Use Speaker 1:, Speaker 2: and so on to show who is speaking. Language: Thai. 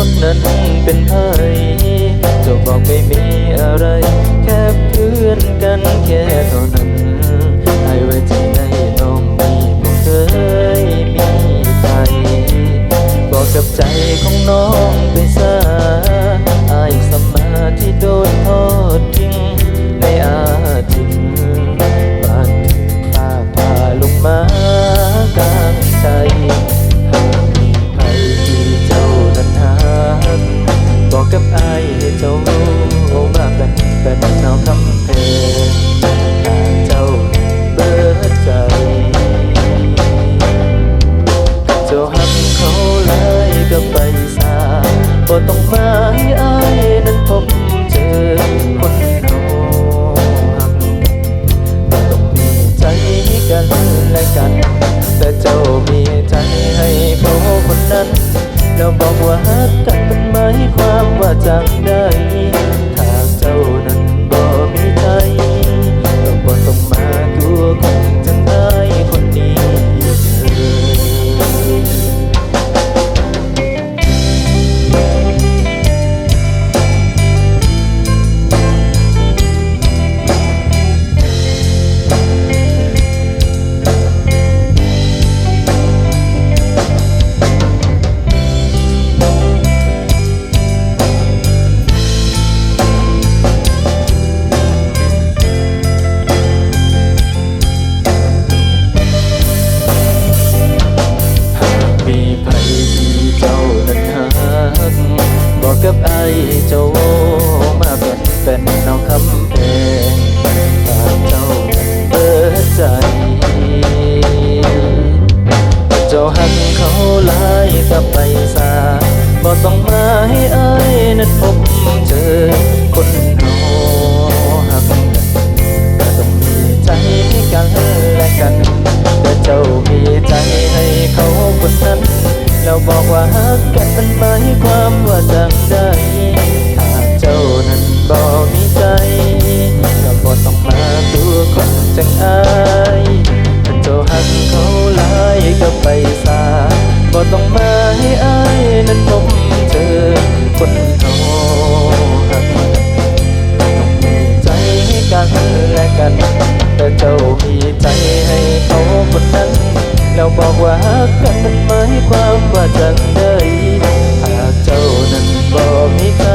Speaker 1: คนนั้นเป็นใครจะบอกไม่มีอะไร แค่เพื่อนกันแค่เท่านั้น ให้ไว้ที่ในน้องมีบอกเคยมีใครบอกกับใจของน้องไปซะอายสมาที่โดนทอดทิ้ง ต้องมาให้อา กับไอ้เจ้ามาเป็นเป็นน้องคำเพลงตากเจ้าเปิดใจ เจ้าหักเขาลายกับไปสาบ่ต้อง เราบอกว่าหักกันเป็นหมายความว่าจังได้หากเจ้านั้นบ่มีใจก็บ่ต้องมาตัวคนจังอายถ้าเจ้าหักเขาหลายก็ไปสาบ่ต้องมาให้อายนั้นพบเจอคนเขา บอกว่าหากกันนหมายความว่าจังใดหากเจ้านั้นบอกไม่ใคร